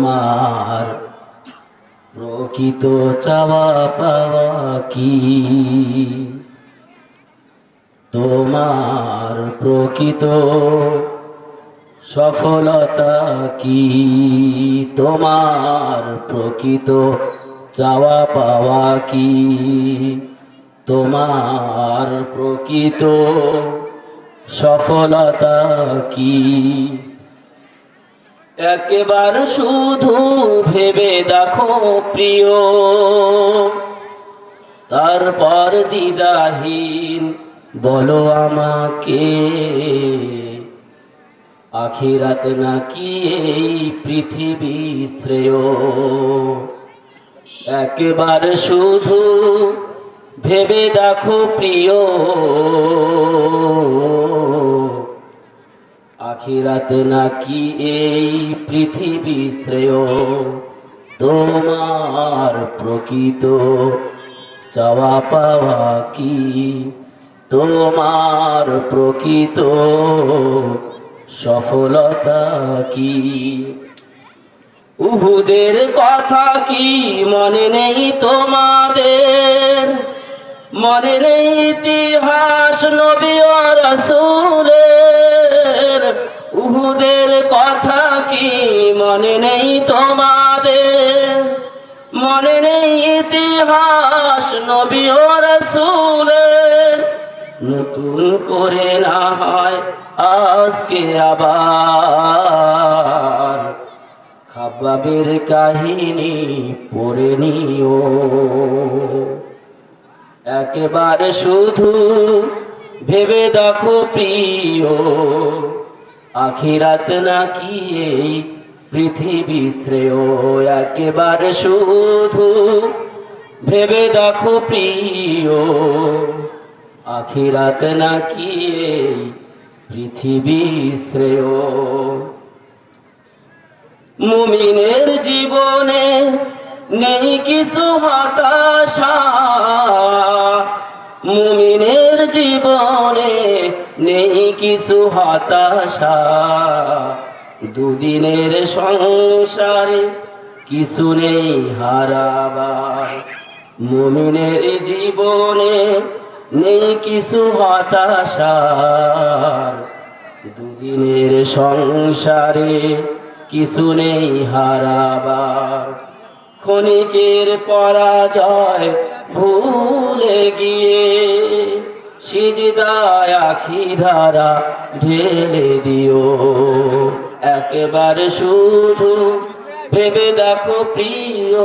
তোমার প্রকৃত চাওয়া পাওয়া কি? তোমার প্রকৃত সফলতা কি? তোমার প্রকৃত চাওয়া পাওয়া কি? তোমার প্রকৃত সফলতা কি? একবার শুধু ভেবে দেখো প্রিয়। তারপর দ্বিধাহীন বলো আমাকে, আখিরাত নাকি এই পৃথিবী শ্রেয়? একবার শুধু ভেবে দেখো প্রিয়। আখিরাত নাকি এই পৃথিবী শ্রেয়? তোমার প্রকৃত চাওয়া পাওয়া কি? তোমার প্রকৃত সফলতা কি? উহুদের কথা কি মনে নেই তোমাদের? মনে নেই ইতিহাস, নবী ও রাসূলের উহুদের কথা কি মনে নেই তোমাদের? মনে নেই ইতিহাস নবী ও রাসূলের। নতুন করে না হয় আজকে আবার। খাবাবের কাহিনী পড়ে নিও। একেবারে শুধু ভেবে দেখো প্রিয়। আখিরাত নাকি এই পৃথিবী শ্রেয়? একেবারে শুধু ভেবে দেখো প্রিয়। আখিরাত নাকি এই পৃথিবী শ্রেয়? মুমিনের জীবনে নেই কিছু হতাশা। মুমিনের জীবনে নেই কিছু হতাশা, দুদিনের সংসারে কিছু নেই হারাবার। মুমিনের জীবনে নেই কিছু হতাশা দুদিনের সংসারে কিছু নেই হারাবার। ক্ষণিকের পরাজয় ভুলে গিয়ে সিজদায় আখি ধারা ঢেলে দিও। একেবারে শুধু ভেবে দেখো প্রিয়।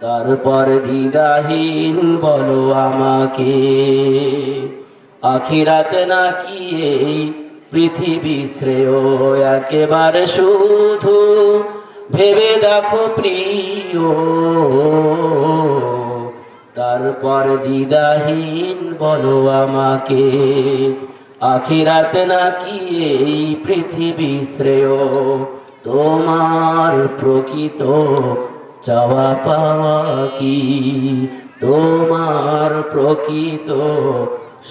তারপর দিদাহীন বলো আমাকে, আখিরাত নাকি এই পৃথিবী শ্রেয়? একেবারে শুধু ভেবে দেখো প্রিয়। তারপর দ্বিধাহীন বলো আমাকে, আখিরাত নাকি এই পৃথিবী শ্রেয়? তোমার প্রকৃত চাওয়া পাওয়া কি? তোমার প্রকৃত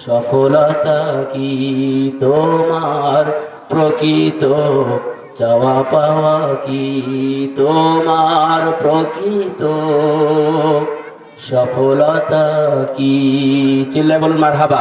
সফলতা কি? তোমার প্রকৃত চাওয়া পাওয়া কি? তোমার প্রকৃত সফলতা কি? চিল্লাই বলুন মার হাবা